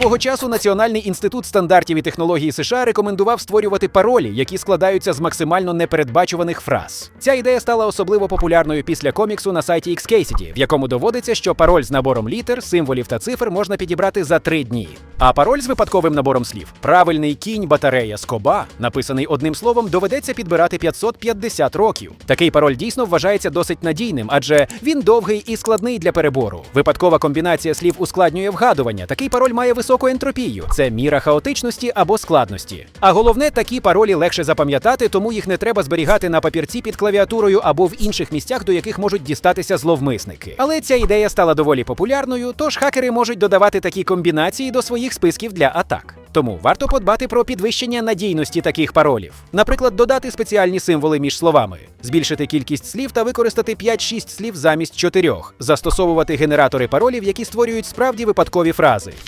Свого часу Національний інститут стандартів і технологій США рекомендував створювати паролі, які складаються з максимально непередбачуваних фраз. Ця ідея стала особливо популярною після коміксу на сайті Xcasity, в якому доводиться, що пароль з набором літер, символів та цифр можна підібрати за три дні. А пароль з випадковим набором слів правильний кінь батарея скоба, написаний одним словом, доведеться підбирати 550 років. Такий пароль дійсно вважається досить надійним, адже він довгий і складний для перебору. Випадкова комбінація слів ускладнює вгадування. Такий пароль має високу ентропію. Це міра хаотичності або складності. А головне, такі паролі легше запам'ятати, тому їх не треба зберігати на папірці під клавіатурою або в інших місцях, до яких можуть дістатися зловмисники. Але ця ідея стала доволі популярною, тож хакери можуть додавати такі комбінації до своїх списків для атак. Тому варто подбати про підвищення надійності таких паролів. Наприклад, додати спеціальні символи між словами, збільшити кількість слів та використати 5-6 слів замість 4, застосовувати генератори паролів, які створюють справді випадкові фрази.